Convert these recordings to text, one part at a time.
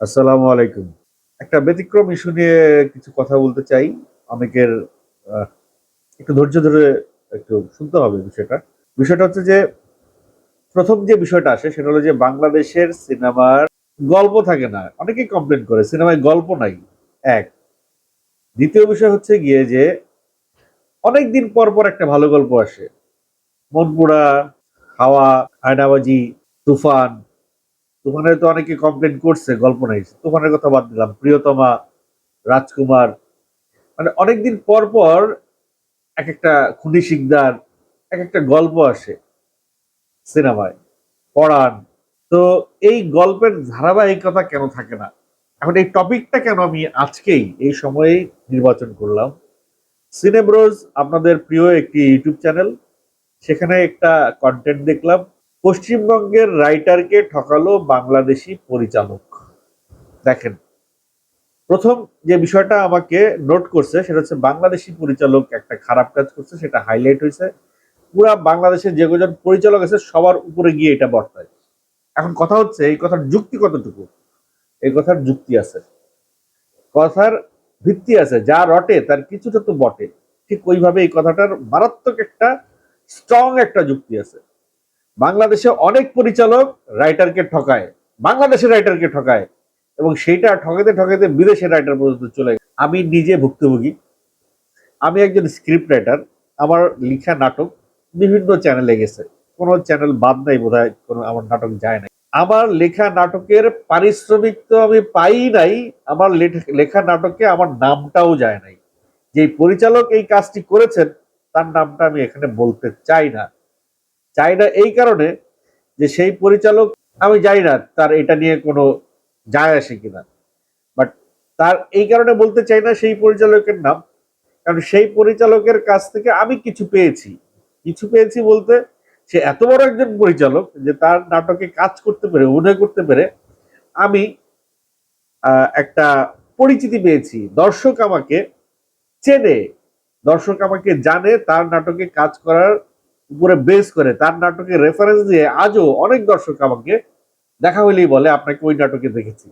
আসসালামু আলাইকুম। একটা ব্যতিক্রম ইস্যু নিয়ে কিছু কথা বলতে চাই। অনেকের একটু ধৈর্য ধরে একটু শুনতে হবে বিষয়টা। বিষয়টা হচ্ছে যে, প্রথম যে বিষয়টা আসে সেটা হলো যে, বাংলাদেশের সিনেমার গল্প থাকে না। অনেকেই কমপ্লেন করে, সিনেমায় গল্প নাই। এক। দ্বিতীয় বিষয় হচ্ছে গিয়ে যে অনেক দিন পর পর একটা ভালো গল্প আসে। মনপুরা, হাওয়া, আয়নাবাজি, তুফান তুফানের তো অনেকে কমপ্লেন করছে, গল্প নাই। তুফানের কথা বাদ দিলাম। প্রিয়তমা, রাজকুমার মানে অনেকদিন পর পর এক একটা খুনি শিকদার এক একটা গল্প আসে সিনেমায়, পড়ান। তো এই গল্পের ধারাবাহিকতা কেন থাকে না? এখন এই টপিকটা কেন আমি আজকেই এই সময়ে নির্বাচন করলাম? সিনেব্রোজ আপনাদের প্রিয় একটি ইউটিউব চ্যানেল, সেখানে একটা কন্টেন্ট দেখলাম। পশ্চিমবঙ্গের রাইটারকে ঠকালো বাংলাদেশি পরিচালক। দেখেন, প্রথম যে বিষয়টা আমাকে নোট করছে সেটা হচ্ছে বাংলাদেশি পরিচালক একটা খারাপ কাজ করছে, সেটা হাইলাইট হয়েছে। পুরা বাংলাদেশের যে কজন পরিচালক আছে সবার উপরে গিয়ে এটা বর্তায়। এখন কথা হচ্ছে, এই কথার যুক্তি কতটুকু? এই কথার যুক্তি আছে। কথার ভিত্তি আছে, যা রটে তার কিছুটা তো বটে। ঠিক ওইভাবে এই কথাটার মারাত্মক একটা স্ট্রং একটা যুক্তি আছে। বাংলাদেশে অনেক পরিচালক রাইটারকে ঠকায় বাংলাদেশের রাইটারকে ঠকায় এবং সেইটা ঠকাতে ঠকাতে বিদেশের রাইটার পর্যন্ত চলে। আমি নিজে ভুক্তভোগী। আমি একজন স্ক্রিপ্ট রাইটার আমার লেখা নাটক বিভিন্ন চ্যানেলে গেছে। কোনো চ্যানেল বাদ নাই বোধ হয় কোনো আমার নাটক যায় নাই। আমার লেখা নাটকের পারিশ্রমিক তো আমি পাই নাই, আমার লেখা নাটকে আমার নামটাও যায় নাই। যে পরিচালক এই কাজটি করেছেন, তার নামটা আমি এখানে বলতে চাই না। চাই না এই কারণে যে সেই পরিচালক, আমি জানি না তার এটা নিয়ে কোনো যায় আসে কিনা। বাট তার এই কারণে বলতে চাই না সেই পরিচালকের নাম। কারণ সেই পরিচালকের কাছ থেকে আমি কিছু পেয়েছি। কিছু পেয়েছি বলতে সে এত বড় একজন পরিচালক যে তার নাটকে কাজ করতে পেরে, অভিনয় করতে পেরে আমি একটা পরিচিতি পেয়েছি। দর্শক আমাকে চেনে, দর্শক আমাকে জানে তার নাটকে কাজ করার উপরে বেস করে তার নাটকে রেফারেন্স দিয়ে আজও অনেক দর্শক আমাকে দেখা হলেই বলে, আপনাকে ওই নাটকে দেখেছি।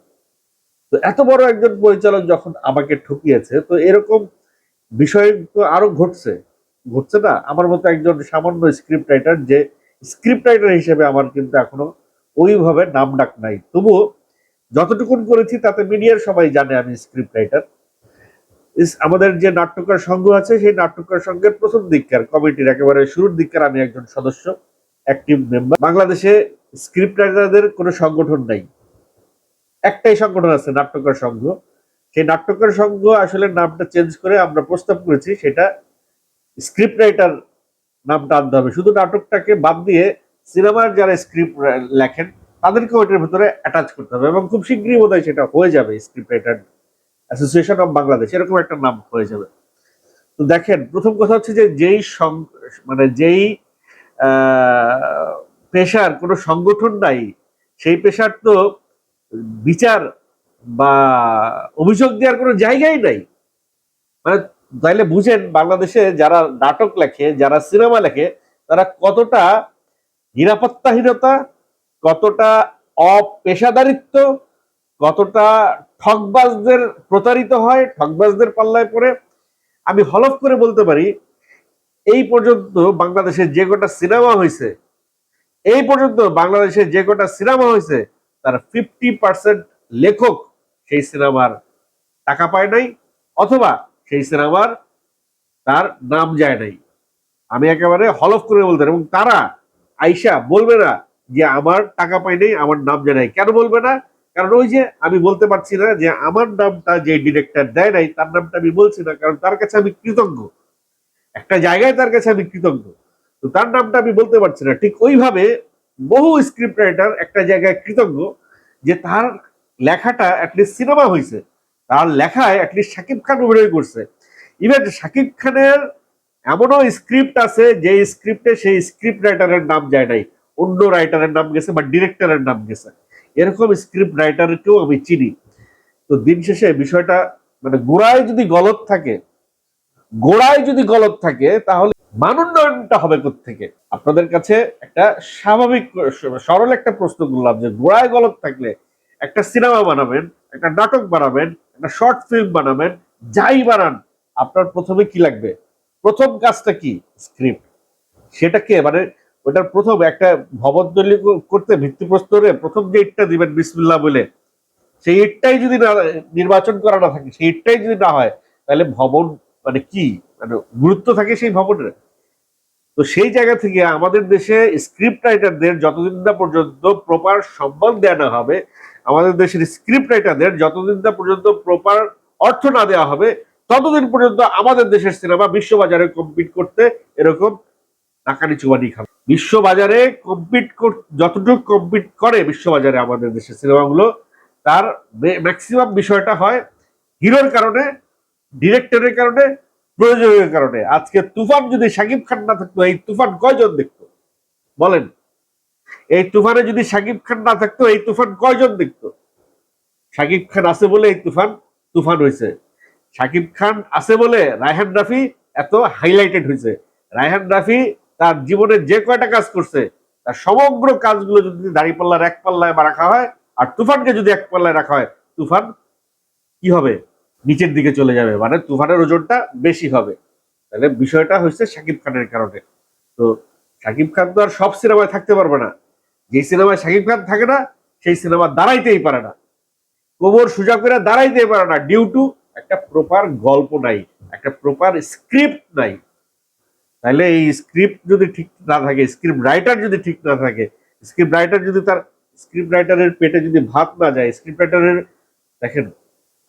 তো এত বড় একজন পরিচালক যখন আমাকে ঠকিয়েছে, তো এরকম বিষয় তো আরও ঘটছে। ঘটছে না? আমার মতো একজন সামান্য স্ক্রিপ্ট রাইটার যে স্ক্রিপ্ট রাইটার হিসেবে আমার কিন্তু এখনও ওইভাবে নাম ডাক নাই। তবুও যতটুকুন করেছি, তাতে মিডিয়ার সবাই জানে আমি স্ক্রিপ্ট রাইটার আমাদের যে নাট্যকার সংঘ আছে, সেই নাট্যকার সংঘের প্রথম দিককার, কমিটির একেবারে শুরুর দিককার আমি একজন সদস্য অ্যাক্টিভ মেম্বার বাংলাদেশে স্ক্রিপ্ট রাইটারদের কোনো সংগঠন নাই। একটাই সংগঠন আছে, নাট্যকার সংঘ। সেই নাট্যকার সংঘ আসলে নামটা চেঞ্জ করে আমরা প্রস্তাব করেছি, সেটা স্ক্রিপ্ট রাইটার নামটা আনতে হবে। শুধু নাটকটাকে বাদ দিয়ে সিনেমার যারা স্ক্রিপ্ট লেখেন তাদেরকে ওইটার ভিতরে অ্যাটাচ করতে হবে এবং খুব শীঘ্রই বোধহয় সেটা হয়ে যাবে script writer association of Bangladesh এরকম একটা নাম হয়ে যাবে। তো দেখেন, প্রথম কথা হচ্ছে যে যেই মানে যেই পেশার কোনো সংগঠন নাই, সেই পেশার তো বিচার বা অভিযোগ দেওয়ার কোনো জায়গাই নাই। মানে তাইলে বুঝেন, বাংলাদেশে যারা নাটক লেখে, যারা সিনেমা লেখে, তারা কতটা নিরাপত্তাহীনতা, কতটা অপেশাদারিত্ব, কতটা ঠকবাজদের প্রতারিত হয়, ঠকবাজদের পাল্লায় পড়ে। আমি হলফ করে বলতে পারি, এই পর্যন্ত বাংলাদেশে যে কটা সিনেমা হয়েছে, এই পর্যন্ত বাংলাদেশে যে কটা সিনেমা হয়েছে, তার ফিফটি পার্সেন্ট লেখক সেই সিনেমার টাকা পায় নাই, অথবা সেই সিনেমার তার নাম যায় নাই। আমি একেবারে হলফ করে বলতে। এবং তারা আইসা বলবে না যে আমার টাকা পাই নাই, আমার নাম যায় নাই। কেন বলবে না? কারণ ওই যে আমি বলতে পারছি না যে আমার নামটা যে ডিরেক্টর দেয় নাই, তার নামটা আমি বলছি না, কারণ তার কাছে আমি কৃতজ্ঞ। একটা জায়গায় তার কাছে আমি কৃতজ্ঞ। তো তার নামটা আমি বলতে পারছি না। ঠিক ওইভাবে বহু স্ক্রিপ্ট রাইটার একটা জায়গায় কৃতজ্ঞ যে তার লেখাটা অ্যাটলিস্ট সিনেমা হয়েছে তার লেখায় অ্যাটলিস্ট শাকিব খান অভিনয় করছে। ইভেন শাকিব খানের এমনও স্ক্রিপ্ট আছে যে স্ক্রিপ্টে সেই স্ক্রিপ্ট রাইটারের নাম যায় নাই। অন্য রাইটারের নাম গেছে বা ডিরেক্টরের নাম গেছে। এরকম স্ক্রিপ্ট রাইটারকেও আমি চিনি। তো দিন শেষে বিষয়টা মানে গোড়ায় যদি গলত থাকে, গোড়ায় যদি গলত থাকে, তাহলে মানোন্নয়নটা হবে থেকে আপনাদের কাছে একটা স্বাভাবিক, সরল একটা প্রশ্ন করলাম যে গোড়ায় গলত থাকলে একটা সিনেমা বানাবেন, একটা নাটক বানাবেন, একটা শর্ট ফিল্ম বানাবেন, যাই বানান, আপনার প্রথমে কি লাগবে? প্রথম কাজটা কি? স্ক্রিপ্ট সেটাকে মানে ওটার প্রথম একটা তৈরি করতে ভিত্তিপ্রস্তরে প্রথম যে ইটটা দিবেন বিসমিল্লা বলে। সেই ইটটাই যদি না, নির্বাচন করা না থাকে, সেই ইটটাই যদি না হয়, তাহলে ভবন মানে কি? মানে গুরুত্ব থাকে সেই ভবনের। তো সেই জায়গা থেকে আমাদের দেশে স্ক্রিপ্ট রাইটারদের যতদিন না পর্যন্ত প্রপার সম্মান দেওয়া না হবে, আমাদের দেশের স্ক্রিপ্ট রাইটারদের যতদিন না পর্যন্ত প্রপার অর্থ না দেওয়া হবে, ততদিন পর্যন্ত আমাদের দেশের সিনেমা বিশ্ববাজারে কম্পিট করতে এরকম নাকানি চুবানি খাবে। বিশ্ববাজারে কম্পিট যতটুকু কম্পিট করে বিশ্ববাজারে আমাদের দেশের সিনেমাগুলো, তার ম্যাক্সিমাম বিষয়টা হয় হিরোর কারণে ডিরেক্টরের কারণে প্রয়োজনের কারণে। আজকে তুফান যদি সাকিব খান না থাকতো, এই তুফান কয়জন দেখতো? বলেন। এই তুফানে যদি সাকিব খান না থাকতো, এই তুফান কয়জন দেখতো? সাকিব খান আছে বলে এই তুফান তুফান হয়েছে সাকিব খান আছে বলে রায়হান রাফি এত হাইলাইটেড হয়েছে রায়হান রাফি তার জীবনে যে কয়টা কাজ করছে, তার সমগ্র কাজগুলো যদি দাঁড়িয়ে পাল্লার এক পাল্লায় রাখা হয়, আর তুফানকে যদি এক পাল্লায় রাখা হয়, তুফান কি হবে? নিচের দিকে চলে যাবে মানে তুফানের ওজনটা বেশি হবে। তাহলে বিষয়টা হচ্ছে শাকিব খানের কারণে। তো শাকিব খান তো আর সব সিনেমায় থাকতে পারবে না। যে সিনেমায় শাকিব খান থাকে না, সেই সিনেমা দাঁড়াইতেই পারে না। কোমর সুজা করে দাঁড়াইতেই পারে না ডিউ টু একটা প্রপার গল্প নাই, একটা প্রপার স্ক্রিপ্ট নাই। তাহলে এই স্ক্রিপ্ট যদি ঠিক না থাকে স্ক্রিপ্ট রাইটার যদি ঠিক না থাকে স্ক্রিপ্ট রাইটার যদি তার স্ক্রিপ্ট রাইটারের পেটে যদি ভাত না যায় স্ক্রিপ্ট রাইটারের দেখেন,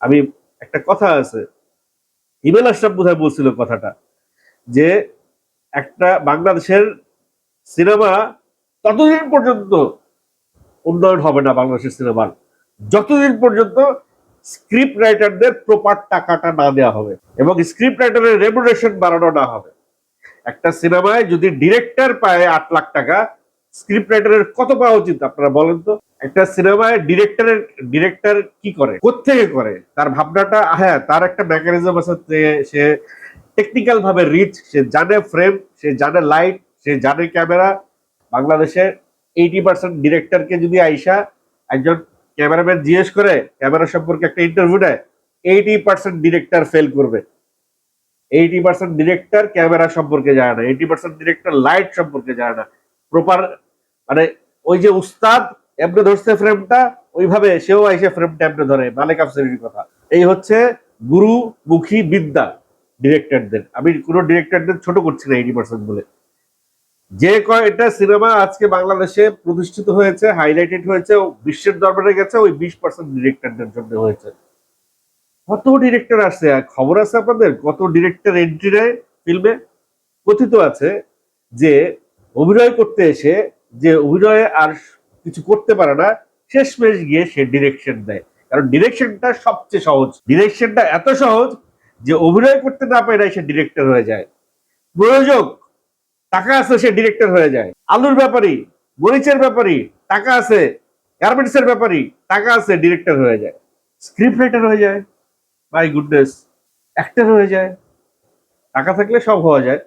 আমি একটা কথা আছে ইমেল আশরাফ বোধহয় বলছিল কথাটা, যে একটা বাংলাদেশের সিনেমা ততদিন পর্যন্ত উন্নয়ন হবে না বাংলাদেশের সিনেমার, যতদিন পর্যন্ত স্ক্রিপ্ট রাইটারদের প্রপার টাকাটা না দেওয়া হবে এবং স্ক্রিপ্ট রাইটারের রেমুনেশন বাড়ানো না হবে। একটা সিনেমায় যদি ডিরেক্টর পায় আট লাখ টাকা স্ক্রিপ্ট রাইটারের কত পাওয়া উচিত আপনারা বলেন তো? একটা সিনেমায় ডিরেক্টরের, ডিরেক্টর কি করে? কোথেকে করে? তার ভাবনাটা হ্যাঁ তার একটা মেকানিজম আছে সে টেকনিক্যাল ভাবে রিচ সে জানে ফ্রেম সে জানে লাইট সে জানে ক্যামেরা বাংলাদেশে এইটি পার্সেন্ট ডিরেক্টরকে যদি আইসা একজন ক্যামেরাম্যান জিজ্ঞেস করে ক্যামেরা সম্পর্কে একটা ইন্টারভিউ দেয় এইটি পার্সেন্ট ডিরেক্টর ফেল করবে। এইটি পার্সেন্ট ডিরেক্টর ক্যামেরা সম্পর্কে জানে না এইটি পার্সেন্ট ডিরেক্টর লাইট সম্পর্কে জানে না। প্রপার মানে ওই যে উস্তাদ এমনি ধরছে ফ্রেমটা ওইভাবে সেও এসে ফ্রেমটা এমনি ধরে, মালিক আফসারির কথা। এই হচ্ছে গুরু মুখী বিদ্যা ডিরেক্টরদের আমি কোনো ডিরেক্টরদের ছোট করছি না এইটি পার্সেন্ট বলে। যে কয়টা সিনেমা আজকে বাংলাদেশে প্রতিষ্ঠিত হয়েছে হাইলাইটেড হয়েছে বিশ্বের দরবারে গেছে, ওই বিশ পার্সেন্ট ডিরেক্টরদের জন্য হয়েছে। কত ডিরেক্টর আসছে খবর আছে আপনাদের? কত ডিরেক্টর এন্ট্রি নেয় ফিল্মে কথিত আছে যে, অভিনয় করতে এসে যে অভিনয়ে আর কিছু করতে পারে না, শেষমেশ গিয়ে সে ডিরেকশন দেয়। কারণ ডিরেকশনটা সবচেয়ে সহজ। ডিরেকশনটা এত সহজ যে, অভিনয় করতে না পারে সে ডিরেক্টর হয়ে যায়। প্রয়োজক, টাকা আছে সে ডিরেক্টর হয়ে যায়। আলুর ব্যাপারই মরিচের ব্যাপারই টাকা আছে। গার্মেন্টস এর ব্যাপারই টাকা আছে ডিরেক্টর হয়ে যায়। স্ক্রিপ্ট রাইটার হয়ে যায়। মাই গুডনেস অ্যাক্টর হয়ে যায়, টাকা থাকলে সব হওয়া যায়।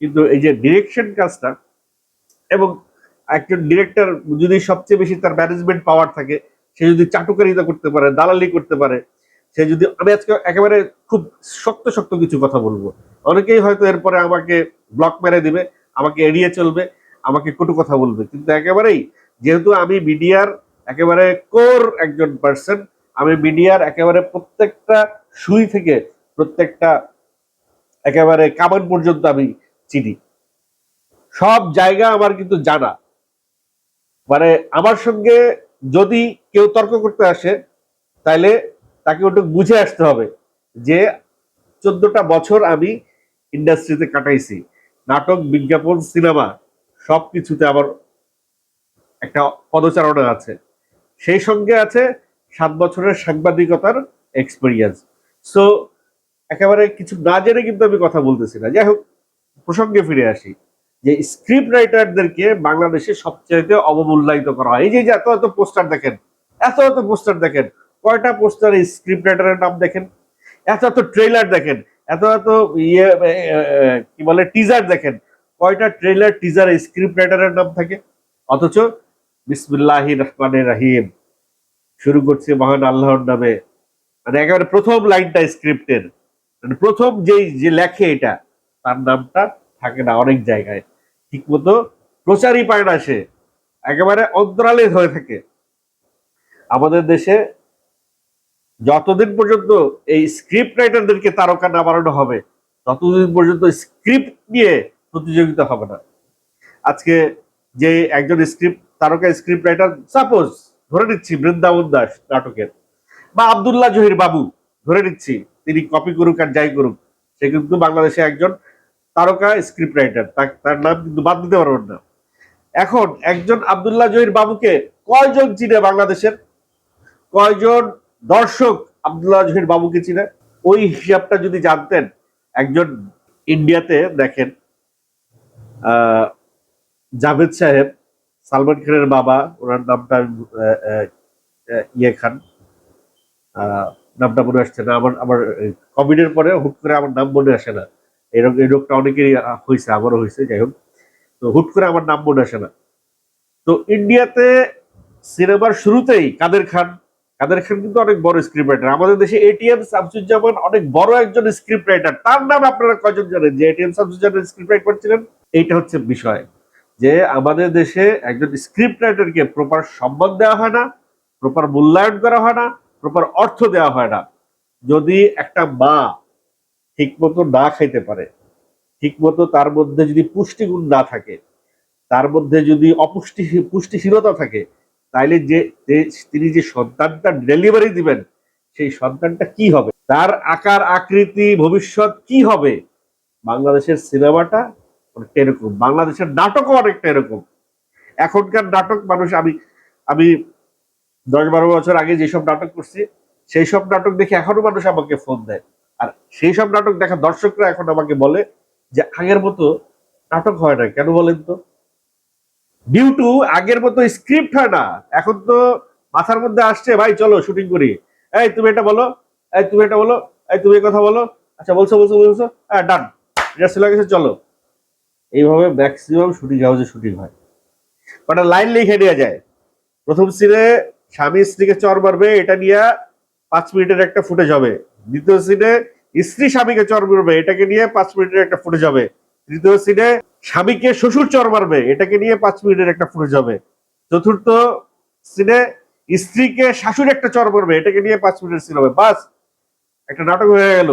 কিন্তু এই যে ডিরেকশন কাজটা এবং একজন ডিরেক্টর যদি সবচেয়ে বেশি তার ম্যানেজমেন্ট পাওয়ার থাকে, সে যদি চাটুকারিতা করতে পারে, দালালি করতে পারে, সে যদি আমি আজকে একেবারে খুব শক্ত শক্ত কিছু কথা বলব। অনেকেই হয়তো এরপরে আমাকে ব্লক মেরে দিবে, আমাকে এড়িয়ে চলবে, আমাকে কটু কথা বলবে। কিন্তু একেবারেই, যেহেতু আমি মিডিয়ার একেবারে কোর একজন পার্সন আমি মিডিয়ার একেবারে প্রত্যেকটা সুই থেকে প্রত্যেকটা একেবারে কামান পর্যন্ত আমি চিনি। সব জায়গা আমার কিন্তু জানা। মানে আমার সঙ্গে যদি কেউ তর্ক করতে আসে তাহলে তাকে ওটা বুঝে আসতে হবে যে চোদ্দটা বছর আমি ইন্ডাস্ট্রিতে কাটাইছি। নাটক, বিজ্ঞাপন, সিনেমা সব কিছুতে আমার একটা পদচারণা আছে। সেই সঙ্গে আছে সাত বছরের সাংবাদিকতার এক্সপিরিয়েন্স সো একেবারে কিছু না জেনে কিন্তু আমি কথা বলতেছি না। যাই হোক, প্রসঙ্গে ফিরে আসি। যে স্ক্রিপ্ট রাইটারদেরকে বাংলাদেশে সবচেয়ে অবমূল্যায়িত করা হয়। এই যে এত এত পোস্টার দেখেন, এত এত পোস্টার দেখেন, কয়টা পোস্টার স্ক্রিপ্ট রাইটারের নাম দেখেন? এত এত ট্রেলার দেখেন, এত এত ইয়ে কি বলে টিজার দেখেন, কয়টা ট্রেলার টিজার স্ক্রিপ্ট রাইটারের নাম থাকে? অথচ বিসমুল্লাহ রহমানের রাহিম শুরু করছে মহান আল্লাহর নামে। মানে একেবারে প্রথম লাইনটা স্ক্রিপ্টের মানে প্রথম যেই, যে লেখে এটা, তার নামটা থাকে না অনেক জায়গায়। ঠিক মতো প্রচারই পায় না সে। একেবারে অন্তরালে হয়ে থাকে। আমাদের দেশে যতদিন পর্যন্ত এই স্ক্রিপ্ট রাইটারদেরকে তারকা না বানানো হবে, ততদিন পর্যন্ত স্ক্রিপ্ট নিয়ে প্রতিযোগিতা হবে না। আজকে যে একজন স্ক্রিপ্ট তারকা স্ক্রিপ্ট রাইটার সাপোজ ধরে নিচ্ছি বৃন্দাবন দাস নাটকের। বা আবদুল্লাহ জহির বাবু, ধরে নিচ্ছি। তিনি কপি করুক আর যাই করুক, সে কিন্তু বাংলাদেশে একজন তারকা স্ক্রিপ্ট রাইটার তার নাম কিন্তু বাদ দিতে পারবেন না। এখন একজন আবদুল্লাহ জহির বাবুকে কয়জন চিনে বাংলাদেশের? কয়জন দর্শক আবদুল্লাহ জহির বাবুকে চিনে? ওই হিসাবটা যদি জানতেন, একজন ইন্ডিয়াতে দেখেন জাভেদ সাহেব সালমান খানের বাবা, ওনার নামটা ইয়ে খান। নামটা মনে আসছে না। আমার আমার কোভিডের পরে হুট করে আমার নাম মনে আসে না। এরকম এই রোগটা অনেকেরই হয়েছে, আমারও হয়েছে, যাই হোক। তো হুট করে আমার নাম মনে আসে না। তো ইন্ডিয়াতে সিনেমার শুরুতেই কাদের খান কাদের খান কিন্তু অনেক বড় স্ক্রিপ্ট রাইটার আমাদের দেশে এটিএম শামসুজ্জামান অনেক বড় একজন স্ক্রিপ্ট রাইটার তার নাম আপনারা কয়জন জানেন যে এটিএম শামসুজ্জামান স্ক্রিপ্ট রাইট করছিলেন? এইটা হচ্ছে বিষয়। যে আমাদের দেশে একজন স্ক্রিপ্ট রাইটারকে প্রপার সম্মান দেওয়া হয় না প্রপার মূল্যায়ন করা হয় না প্রপার অর্থ দেওয়া হয় না। যদি একটা মা ঠিক মতো না খাইতে পারে ঠিক মতো তার মধ্যে যদি পুষ্টিগুণ না থাকে, তার মধ্যে যদি অপুষ্টি পুষ্টিহীনতা থাকে, তাইলে যে- তিনি যে সন্তানটা ডেলিভারি দিবেন, সেই সন্তানটা কি হবে? তার আকার, আকৃতি, ভবিষ্যৎ কি হবে? বাংলাদেশের সিনেমাটা অনেকটা এরকম। বাংলাদেশের নাটকও অনেকটা এরকম। এখনকার নাটক মানুষ, আমি আমি দশ বারো বছর আগে যেসব নাটক করছি সেই সব নাটক দেখে এখনও মানুষ আমাকে ফোন দেয়। আর সেই সব নাটক দেখা দর্শকরা এখন আমাকে বলে যে, আগের মতো নাটক হয় না। কেন বলেন তো? ডিউ টু আগের মতো স্ক্রিপ্ট হয় না। এখন তো মাথার মধ্যে আসছে, ভাই, চলো শুটিং করি। এই, তুমি এটা বলো। এই, তুমি এটা বলো। এই, তুমি কথা বলো। আচ্ছা বলছো বলছো বলছো। হ্যাঁ ডান হয়ে গেছে, চলো। এইভাবে ম্যাক্সিমাম শুটিং হাউসে শুটিং হয়। কটা লাইন লিখে নেওয়া যায়। প্রথম সিনে স্বামী স্ত্রীকে চর মারবে, এটা নিয়ে পাঁচ মিনিটের একটা ফুটেজ হবে। দ্বিতীয় সিনে স্ত্রী স্বামীকে চর মারবে, এটাকে নিয়ে পাঁচ মিনিটের একটা ফুটেজ হবে। তৃতীয় সিনে স্বামীকে শ্বশুর চর মারবে, এটাকে নিয়ে পাঁচ মিনিটের একটা ফুটেজ হবে। চতুর্থ সিনে স্ত্রীকে শাশুড়ি একটা চর মারবে, এটাকে নিয়ে পাঁচ মিনিটের সিন হবে। বাস, একটা নাটক হয়ে গেল।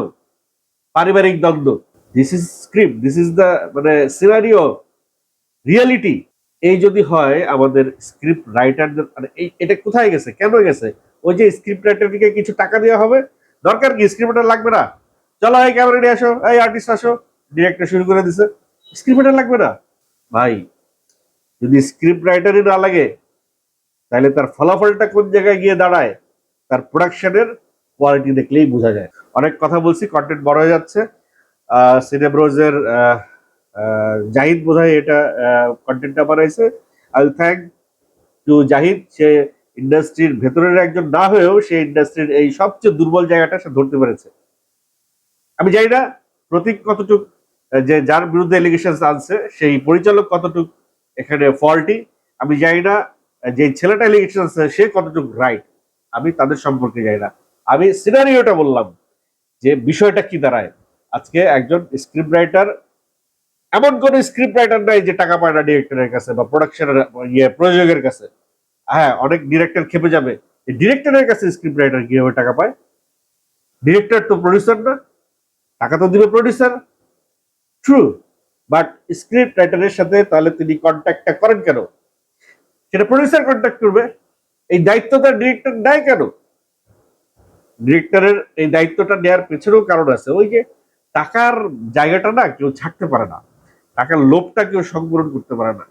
পারিবারিক দ্বন্দ্ব। This is script this is the মানে সিনারিও রিয়ালিটি এই যদি হয়, আমাদের স্ক্রিপ্ট রাইটারদের মানে এই, এটা কোথায় গেছে? কেন গেছে? ওই যে স্ক্রিপ্ট রাইটারকে কিছু টাকা দেওয়া হবে? দরকার কি? স্ক্রিপ্ট লাগবে না? চলো, এই ক্যামেরা নিয়ে আসো, এই আর্টিস্ট আসো। ডিরেক্টর শুরু করে দিছে। স্ক্রিপ্ট রাইটার লাগবে না? ভাই, যদি স্ক্রিপ্ট রাইটারই না লাগে, তাহলে তার ফলাফলটা কোন জায়গায় গিয়ে দাঁড়ায়? তার প্রোডাকশনের কোয়ালিটি দেখলেই বোঝা যায়। অনেক কথা বলছি কন্টেন্ট বড় হয়ে যাচ্ছে। সিনেব্রোজের জাহিদ বোধহয় এটা কন্টেন্টটা বানাইছে। আই থ্যাংক টু জাহিদ, সে ইন্ডাস্ট্রির ভেতরের একজন না হয়েও সে ইন্ডাস্ট্রির এই সবচেয়ে দুর্বল জায়গাটা সে ধরতে পেরেছে। আমি জানি না প্রতীক কতটুক যে যার বিরুদ্ধে এলিগেশন আনছে, সেই পরিচালক কতটুক এখানে ফল্টি আমি জানি না যে ছেলেটা এলিগেশন আছে সে কতটুক রাইট আমি তাদের সম্পর্কে জানি না। আমি সিনারিওটা বললাম যে বিষয়টা কি দাঁড়ায়। আজকে একজন স্ক্রিপ্ট রাইটার এমন কোন স্ক্রিপ্ট রাইটার নাই যে টাকা পায় না ডিরেক্টরের কাছে বা প্রোডাকশনের ইয়ে প্রযোজকের কাছে। হ্যাঁ অনেক ডিরেক্টর খেপে যাবে। ডিরেক্টরের কাছে স্ক্রিপ্ট রাইটার কীভাবে টাকা পায়? ডিরেক্টর তো প্রডিউসার না, টাকা তো দিবে প্রডিউসার ট্রু বাট স্ক্রিপ্ট রাইটারের সাথে তাহলে তিনি কন্ট্যাক্টটা করেন কেন? সেটা প্রডিউসার কন্ট্যাক্ট করবে। এই দায়িত্বটা ডিরেক্টর নেয় কেন? ডিরেক্টরের এই দায়িত্বটা নেওয়ার পেছনেও কারণ আছে। ওই যে টাকার জায়গাটা না কেউ ছাড়তে পারে না। টাকার লোভটা কেউ সংবরণ করতে পারে না।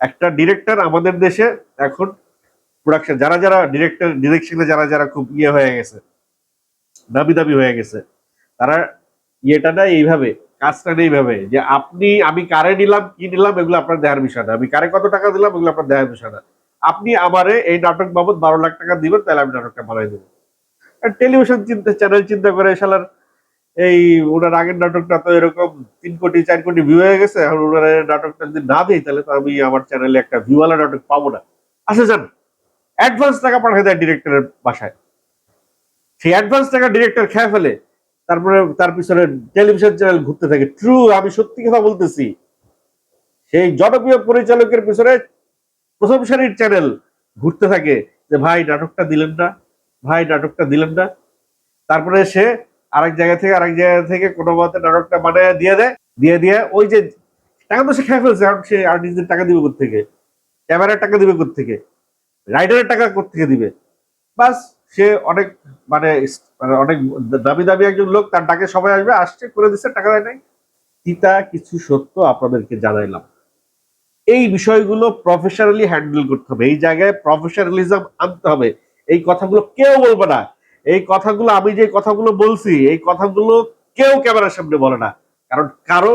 একটা ডিরেক্টর আমাদের দেশে এখন প্রোডাকশন যারা যারা ডিরেক্টর ডিরেকশনে যারা যারা খুব ইয়ে হয়ে গেছে, দাবি দাবি হয়ে গেছে, তারা ইয়েটা না এইভাবে, কাজটা না এইভাবে, যে আপনি, আমি কারে নিলাম, কি নিলাম, এগুলো আপনার দেওয়ার বিষয় না। আমি কারে কত টাকা দিলাম, এগুলো আপনার দেওয়ার বিষয় না। আপনি আমারে এই নাটক বাবদ বারো লাখ টাকা দিবেন, তাহলে আমি নাটকটা বানাই দেবো। টেলিভিশন চিন্তা চ্যানেল চিন্তা করে শালার এই ওনার আগের নাটকটা তো এরকম তিন কোটি, চার কোটি ভিউ হয়ে গেছে। এখন ওনার নাটকটা যদি না দিই, তাহলে তো আমি আমার চ্যানেলে একটা ভিউওয়ালা নাটক পাবো না। আচ্ছা যান। অ্যাডভান্স টাকা পাঠিয়ে দেয় ডিরেক্টরের বাসায়। সেই অ্যাডভান্স টাকা ডিরেক্টর খেয়ে ফেলে। তারপরে তার পিছনে টেলিভিশন চ্যানেল ঘুরতে থাকে। ট্রু আমি সত্যি কথা বলতেছি। সেই জনপ্রিয় পরিচালকের পিছনে প্রথম সারির চ্যানেল ঘুরতে থাকে যে, ভাই, নাটকটা দিলেন না। ভাই, নাটকটা দিলেন না। তারপরে সে আরেক জায়গা থেকে, আরেক জায়গা থেকে কোনো মতে নাটকটা মানে দিয়ে দেয়, দিয়ে দিয়ে ওই যে টাকা তো সে খেয়ে ফেলছে, এখন সে আর্টিস্টদের টাকা দিবে থেকে ক্যামেরার টাকা দিবে থেকে রাইডারের টাকা থেকে দিবে? বাস, সে অনেক মানে মানে অনেক দামি দামি একজন লোক, তার ডাকে সবাই আসবে, আসছে, করে দিচ্ছে টাকা দেয় নাই। তিতা, কিছু সত্য আপনাদেরকে জানাইলাম। এই বিষয়গুলো প্রফেশনালি হ্যান্ডেল করতে হবে, এই জায়গায় প্রফেশনালিজম আনতে হবে। এই কথাগুলো কেউ বলবে না। এই কথাগুলো, আমি যে কথাগুলো বলছি, এই কথাগুলো কেউ ক্যামেরার সামনে বলে না। কারণ কারও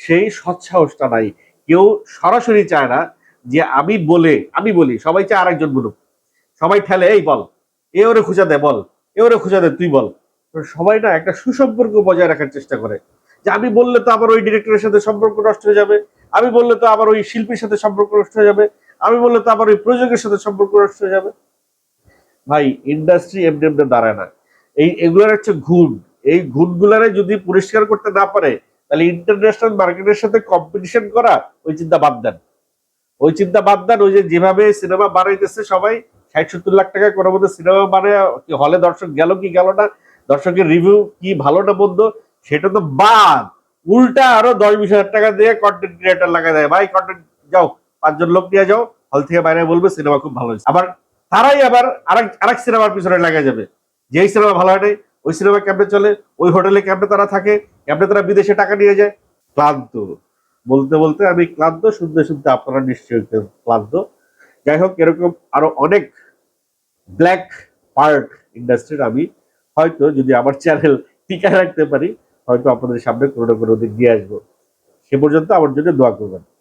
সেই সৎসাহসটা নাই। কেউ সরাসরি চায় না যে আমি বলে, আমি বলি, সবাই চায় আরেকজন বলুক। সবাই ঠেলে, এই বল, এ ওরে খুঁজা দে, বল, এ ওরে খুঁজা দে, তুই বল। সবাই না একটা সুসম্পর্ক বজায় রাখার চেষ্টা করে। যে আমি বললে তো আবার ওই ডিরেক্টরের সাথে সম্পর্ক নষ্ট হয়ে যাবে। আমি বললে তো আবার ওই শিল্পীর সাথে সম্পর্ক নষ্ট হয়ে যাবে। আমি বললে তো আবার ওই প্রযোজকের সাথে সম্পর্ক নষ্ট হয়ে যাবে। ভাই ইন্ডাস্ট্রি এমনি এমনি দাঁড়ায় না। এই, এগুলার হচ্ছে গুণ এই গুণগুলারে যদি পরিষ্কার করতে না পারে, তাহলে ইন্টারন্যাশনাল মার্কেটের সাথে কম্পিটিশন করা, ওই চিন্তা বাদ দেন। ওই চিন্তা বাদ দেন, ওই যে যেভাবে সিনেমা বানাইতেছে সবাই ষাট সত্তর লাখ টাকা কোনো মধ্যে সিনেমা মানে হলে দর্শক গেল কি গেল না, দর্শকের রিভিউ কি ভালো না মন্দ, সেটা তো বাদ। উল্টা আরও দশ বিশ হাজার টাকা দিয়ে কন্টেন্ট ক্রিয়েটার লাগাই দেয়। ভাই কন্টেন্ট যাও, পাঁচজন লোক নিয়ে যাও হল থেকে বাইরে বলবে সিনেমা খুব ভালো হয়েছে। আবার তারাই আবার আরেক সিনেমার পিছনে লাগা যাবে। যেই সিনেমা ভালো হয় ওই সিনেমা ক্যাম্পে চলে? ওই হোটেলে ক্যাম্পে তারা থাকে? ক্যাম্পে তারা বিদেশে টাকা নিয়ে যায়? ক্লান্ত। বলতে বলতে আমি ক্লান্ত, শুনতে শুনতে আপনারা নিশ্চয়ই ক্লান্ত। যাই হোক, এরকম আরও অনেক ব্ল্যাক পার্ট ইন্ডাস্ট্রির আমি হয়তো যদি আমার চ্যানেল টিকা রাখতে পারি, হয়তো আপনাদের সামনে কোনো না কোনো দিন নিয়ে আসব। সে পর্যন্ত আমার জন্য দোয়া করবেন।